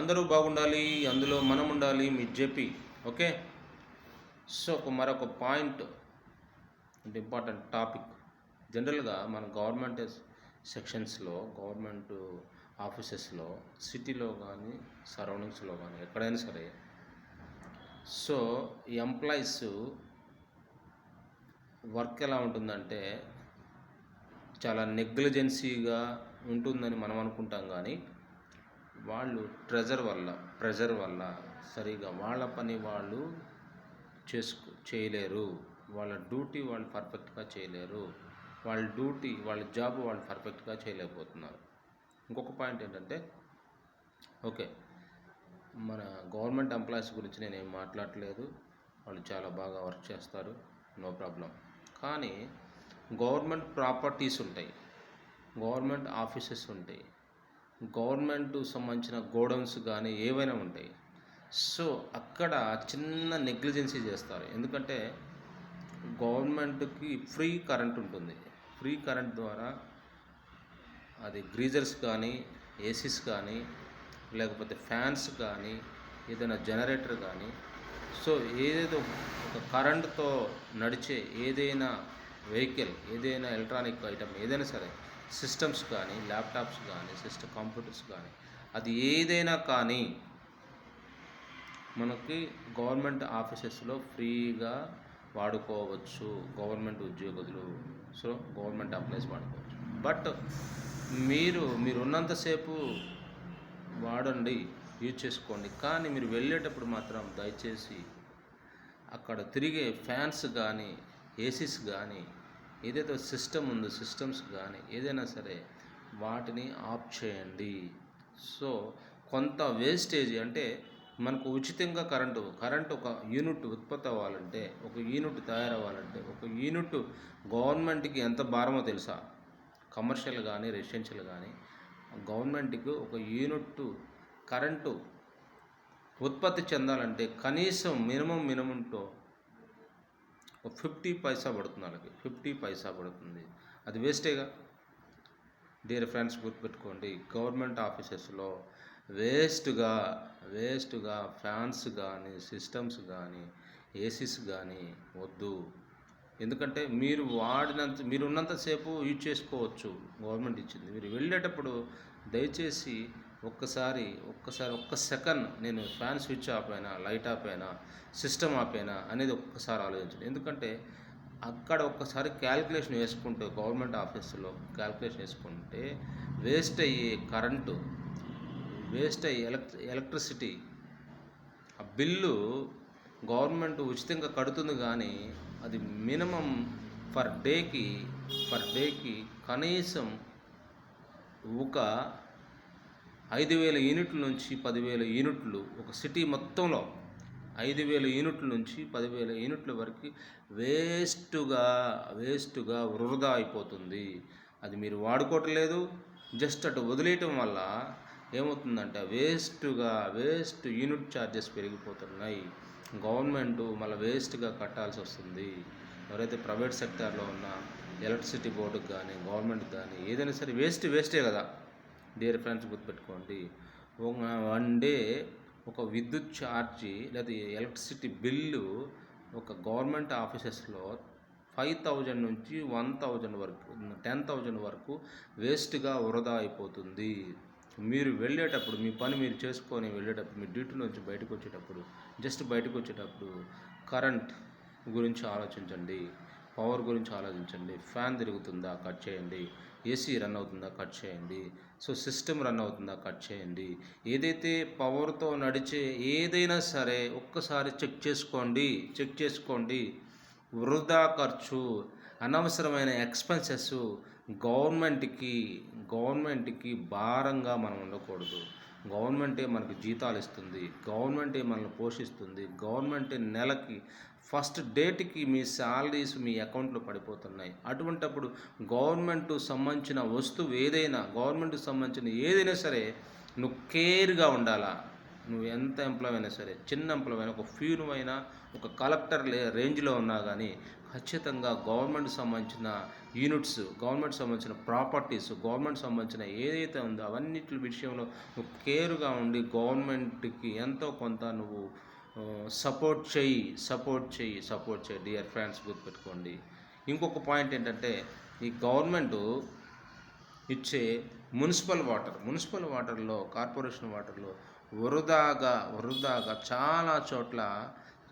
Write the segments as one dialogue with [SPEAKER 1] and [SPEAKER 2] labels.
[SPEAKER 1] అందరూ బాగుండాలి అందులో మనం ఉండాలి మీ జెపి. ఓకే? సో ఒక మరొక పాయింట్ అంటే ఇంపార్టెంట్ టాపిక్. జనరల్గా మన గవర్నమెంట్ సెక్షన్స్లో గవర్నమెంట్ ఆఫీసెస్లో సిటీలో కానీ సరౌండింగ్స్లో కానీ ఎక్కడైనా సరే సో ఈ ఎంప్లాయీస్ వర్క్ ఎలా ఉంటుందంటే చాలా నెగ్లిజెన్సీగా ఉంటుందని మనం అనుకుంటాం కానీ వాళ్ళు ట్రెజర్ వల్ల ప్రెజర్ వల్ల సరిగా వాళ్ళ పని వాళ్ళు చేసుకు చేయలేరు. వాళ్ళ డ్యూటీ వాళ్ళు పర్ఫెక్ట్గా చేయలేరు. వాళ్ళ డ్యూటీ వాళ్ళ జాబ్ వాళ్ళు పర్ఫెక్ట్గా చేయలేకపోతున్నారు. ఇంకొక పాయింట్ ఏంటంటే ఓకే మన గవర్నమెంట్ ఎంప్లాయీస్ గురించి నేను మాట్లాడలేదు. వాళ్ళు చాలా బాగా వర్క్ చేస్తారు. నో ప్రాబ్లం కానీ గవర్నమెంట్ ప్రాపర్టీస్ ఉంటాయి. గవర్నమెంట్ ఆఫీసెస్ ఉంటాయి. గవర్నమెంట్ సంబంధించిన గోడౌన్స్ కానీ ఏవైనా ఉంటాయి. సో అక్కడ చిన్న నెగ్లిజెన్సీ చేస్తారు. ఎందుకంటే గవర్నమెంట్కి ఫ్రీ కరెంట్ ఉంటుంది. ఫ్రీ కరెంట్ ద్వారా అది గ్రీజర్స్ కానీ ఏసీస్ కానీ లేకపోతే ఫ్యాన్స్ కానీ ఏదైనా జనరేటర్ కానీ సో ఏదేదో ఒక కరెంటుతో నడిచే ఏదైనా వెహికల్ ఏదైనా ఎలక్ట్రానిక్ ఐటమ్ ఏదైనా సరే సిస్టమ్స్ కానీ ల్యాప్టాప్స్ కానీ సిస్టమ్ కంప్యూటర్స్ కానీ అది ఏదైనా కానీ మనకి గవర్నమెంట్ ఆఫీసెస్లో ఫ్రీగా వాడుకోవచ్చు. గవర్నమెంట్ ఉద్యోగులు సో గవర్నమెంట్ ఎంప్లాయీస్ వాడుకోవచ్చు. బట్ మీరు మీరు ఉన్నంతసేపు వాడండి యూజ్ చేసుకోండి. కానీ మీరు వెళ్ళేటప్పుడు మాత్రం దయచేసి అక్కడ తిరిగే ఫ్యాన్స్ కానీ ఏసీస్ కానీ ఏదైతే సిస్టమ్ ఉందో సిస్టమ్స్ కానీ ఏదైనా సరే వాటిని ఆఫ్ చేయండి. సో కొంత వేస్టేజ్ అంటే మనకు ఉచితంగా కరెంటు కరెంటు ఒక యూనిట్ ఉత్పత్తి అవ్వాలంటే ఒక యూనిట్ తయారవ్వాలంటే ఒక యూనిట్ గవర్నమెంట్కి ఎంత భారమో తెలుసా? కమర్షియల్ కానీ రెసిడెన్షియల్ కానీ గవర్నమెంట్కి ఒక యూనిట్ కరెంటు ఉత్పత్తి చెందాలంటే కనీసం మినిమం మినిమంతో ఒక ఫిఫ్టీ పైసా పడుతుంది వాళ్ళకి ఫిఫ్టీ పైసా పడుతుంది. అది వేస్టేగా డియర్ ఫ్రెండ్స్ గుర్తుపెట్టుకోండి గవర్నమెంట్ ఆఫీసెస్లో వేస్ట్గా వేస్ట్గా ఫ్యాన్స్ కానీ సిస్టమ్స్ కానీ ఏసీస్ కానీ వద్దు. ఎందుకంటే మీరు వాడినంత మీరు ఉన్నంతసేపు యూజ్ చేసుకోవచ్చు గవర్నమెంట్ ఇచ్చింది. మీరు వెళ్ళేటప్పుడు దయచేసి ఒక్కసారి ఒక్కసారి ఒక్క సెకండ్ నేను ఫ్యాన్ స్విచ్ ఆఫ్ అయినా లైట్ ఆఫ్ అయినా సిస్టమ్ ఆఫ్ అయినా అనేది ఒక్కసారి ఆలోచించండి. ఎందుకంటే అక్కడ ఒక్కసారి క్యాల్కులేషన్ వేసుకుంటే గవర్నమెంట్ ఆఫీసులో క్యాల్కులేషన్ వేసుకుంటే వేస్ట్ అయ్యే కరెంటు వేస్ట్ అయ్యే ఎలక్ట్రి ఎలక్ట్రిసిటీ ఆ బిల్లు గవర్నమెంట్ ఉచితంగా కడుతుంది కానీ అది మినిమం ఫర్ డేకి ఫర్ డేకి కనీసం ఒక ఐదు వేల యూనిట్ల నుంచి పదివేల యూనిట్లు ఒక సిటీ మొత్తంలో ఐదు వేల యూనిట్ల నుంచి పదివేల యూనిట్ల వరకు వేస్ట్గా వేస్ట్గా వృధా అయిపోతుంది. అది మీరు వాడుకోవట్లేదు. జస్ట్ అటు వదిలేయటం వల్ల ఏమవుతుందంటే వేస్ట్గా వేస్ట్ యూనిట్ ఛార్జెస్ పెరిగిపోతున్నాయి. గవర్నమెంట్ మళ్ళీ వేస్ట్గా కట్టాల్సి వస్తుంది. ఎవరైతే ప్రైవేట్ సెక్టార్లో ఉన్న ఎలక్ట్రిసిటీ బోర్డుకి కానీ గవర్నమెంట్ కానీ ఏదైనా సరే వేస్ట్ వేస్టే కదా. డియర్ ఫ్రెండ్స్ గుర్తుపెట్టుకోండి. వన్ డే ఒక విద్యుత్ ఛార్జీ లేదా ఎలక్ట్రిసిటీ బిల్లు ఒక గవర్నమెంట్ ఆఫీసెస్లో ఫైవ్ థౌజండ్ నుంచి వన్ థౌజండ్ వరకు టెన్ థౌజండ్ వరకు వేస్ట్గా వృధా అయిపోతుంది. మీరు వెళ్ళేటప్పుడు మీ పని మీరు చేసుకొని వెళ్ళేటప్పుడు మీ డ్యూటీ నుంచి బయటకు వచ్చేటప్పుడు జస్ట్ బయటకు వచ్చేటప్పుడు కరెంట్ గురించి ఆలోచించండి. పవర్ గురించి ఆలోచించండి. ఫ్యాన్ తిరుగుతుందా? కట్ చేయండి. ఏసీ రన్ అవుతుందా? కట్ చేయండి. సో సిస్టమ్ రన్ అవుతుందా? కట్ చేయండి. ఏదైతే పవర్తో నడిచే ఏదైనా సరే ఒక్కసారి చెక్ చేసుకోండి. చెక్ చేసుకోండి. వృధా ఖర్చు అనవసరమైన ఎక్స్పెన్సెస్ గవర్నమెంట్కి గవర్నమెంట్కి భారంగా మనం ఉండకూడదు. గవర్నమెంటే మనకి జీతాలు ఇస్తుంది గవర్నమెంటే మనల్ని పోషిస్తుంది గవర్నమెంటే నెలకి ఫస్ట్ డేట్కి మీ శాలరీస్ మీ అకౌంట్లో పడిపోతున్నాయి. అటువంటప్పుడు గవర్నమెంట్ సంబంధించిన వస్తువు ఏదైనా గవర్నమెంట్కి సంబంధించిన ఏదైనా సరే నువ్వు కేర్గా ఉండాలా? నువ్వు ఎంత ఎంప్లాయ్ అయినా సరే చిన్న ఎంప్లాయ్ అయినా ఒక ఫ్యూను అయినా ఒక కలెక్టర్ లే రేంజ్లో ఉన్నా కానీ ఖచ్చితంగా గవర్నమెంట్ సంబంధించిన యూనిట్స్ గవర్నమెంట్ సంబంధించిన ప్రాపర్టీస్ గవర్నమెంట్ సంబంధించిన ఏదైతే ఉందో అవన్నిటి విషయంలో నువ్వు కేర్గా ఉండి గవర్నమెంట్కి ఎంతో కొంత నువ్వు సపోర్ట్ చేయి సపోర్ట్ చెయ్యి సపోర్ట్ చేయి. డియర్ ఫ్రెండ్స్ గుర్తుపెట్టుకోండి. ఇంకొక పాయింట్ ఏంటంటే ఈ గవర్నమెంట్ ఇచ్చే మున్సిపల్ వాటర్ మున్సిపల్ వాటర్లో కార్పొరేషన్ వాటర్లో వృధాగా వృధాగా చాలా చోట్ల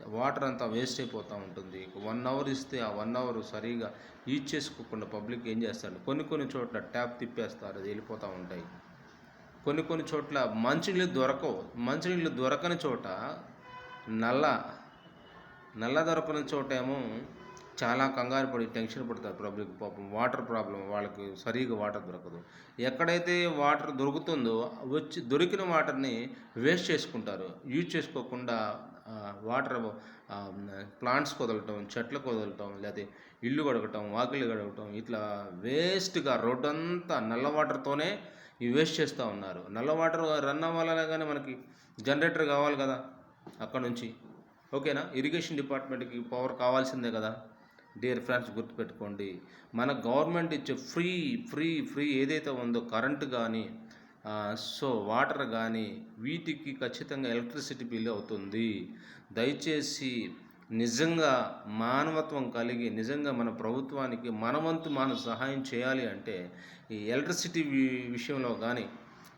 [SPEAKER 1] వాటర్ అంతా వేస్ట్ అయిపోతూ ఉంటుంది. వన్ అవర్ ఇస్తే ఆ వన్ అవర్ సరిగా యూజ్ చేసుకోకుండా పబ్లిక్ ఏం చేస్తాడు? కొన్ని కొన్ని చోట్ల ట్యాప్ తిప్పేస్తారు అది వెళ్ళిపోతూ ఉంటాయి. కొన్ని కొన్ని చోట్ల మంచినీళ్ళు దొరకవు. మంచినీళ్ళు దొరకని చోట నల్ల నల్ల దొరకని చోట ఏమో చాలా కంగారు పడి టెన్షన్ పడతారు పబ్లిక్ పాపం వాటర్ ప్రాబ్లం వాళ్ళకి సరిగా వాటర్ దొరకదు. ఎక్కడైతే వాటర్ దొరుకుతుందో వచ్చి దొరికిన వాటర్ని వేస్ట్ చేసుకుంటారు. యూజ్ చేసుకోకుండా వాటర్ ప్లాంట్స్ వదలటం చెట్లకు వదలటం లేకపోతే ఇల్లు కడగటం వాకిలు కడగటం ఇట్లా వేస్ట్గా రోడ్డంతా నల్ల వాటర్తోనే ఇవి వేస్ట్ చేస్తూ ఉన్నారు. నల్ల వాటర్ రన్ అవ్వాలనే కానీ మనకి జనరేటర్ కావాలి కదా అక్కడ నుంచి. ఓకేనా? ఇరిగేషన్ డిపార్ట్మెంట్కి పవర్ కావాల్సిందే కదా. డియర్ ఫ్రెండ్స్ గుర్తుపెట్టుకోండి మన గవర్నమెంట్ ఇచ్చే ఫ్రీ ఫ్రీ ఫ్రీ ఏదైతే ఉందో కరెంటు కానీ సో వాటర్ కానీ వీటికి ఖచ్చితంగా ఎలక్ట్రిసిటీ బిల్ అవుతుంది. దయచేసి నిజంగా మానవత్వం కలిగి నిజంగా మన ప్రభుత్వానికి మనవంతు మనం సహాయం చేయాలి అంటే ఈ ఎలక్ట్రిసిటీ విషయంలో కానీ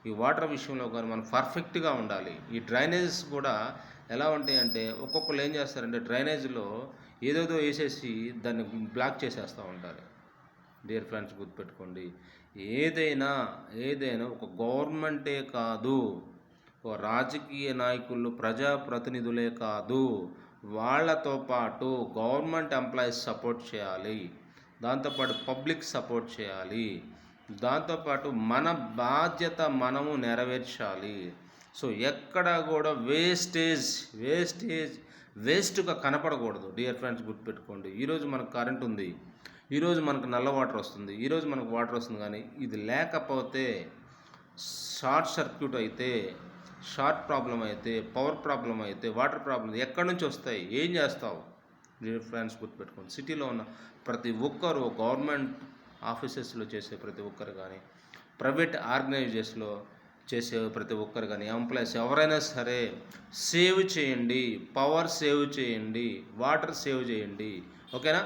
[SPEAKER 1] ఈ వాటర్ విషయంలో కానీ మనం పర్ఫెక్ట్గా ఉండాలి. ఈ డ్రైనేజెస్ కూడా ఎలా ఉంటాయంటే ఒక్కొక్కరు ఏం చేస్తారంటే డ్రైనేజ్లో ఏదేదో వేసేసి దాన్ని బ్లాక్ చేసేస్తూ ఉంటారు. డియర్ ఫ్రెండ్స్ గుర్తుపెట్టుకోండి ఏదైనా ఏదైనా ఒక గవర్నమెంటే కాదు ఒక రాజకీయ నాయకులు ప్రజాప్రతినిధులే కాదు వాళ్ళతో పాటు గవర్నమెంట్ ఎంప్లాయీస్ సపోర్ట్ చేయాలి దాంతోపాటు పబ్లిక్ సపోర్ట్ చేయాలి దాంతోపాటు మన బాధ్యత మనము నెరవేర్చాలి. సో ఎక్కడ కూడా వేస్టేజ్ వేస్టేజ్ వేస్ట్గా కనపడకూడదు. డియర్ ఫ్రెండ్స్ గుర్తుపెట్టుకోండి. ఈరోజు మనకు కరెంట్ ఉంది. ఈరోజు మనకు నల్ల వాటర్ వస్తుంది. ఈరోజు మనకు వాటర్ వస్తుంది కానీ ఇది లేకపోతే షార్ట్ సర్క్యూట్ అయితే షార్ట్ ప్రాబ్లం అయితే పవర్ ప్రాబ్లం అయితే వాటర్ ప్రాబ్లం ఎక్కడి నుంచి వస్తాయి? ఏం చేస్తావు? డియర్ ఫ్రెండ్స్ గుర్తుపెట్టుకోండి. సిటీలో ఉన్న ప్రతి ఒక్కరు గవర్నమెంట్ ఆఫీసెస్లో చేసే ప్రతి ఒక్కరు కానీ ప్రైవేట్ ఆర్గనైజేషన్లో చేసే ప్రతి ఒక్కరు కానీ ఎంప్లాయీస్ ఎవరైనా సరే సేవ్ చేయండి పవర్ సేవ్ చేయండి వాటర్ సేవ్ చేయండి. ఓకేనా?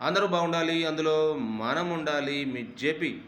[SPEAKER 1] అందరూ బాగుండాలి అందులో మనం ఉండాలి మీ జేపీ.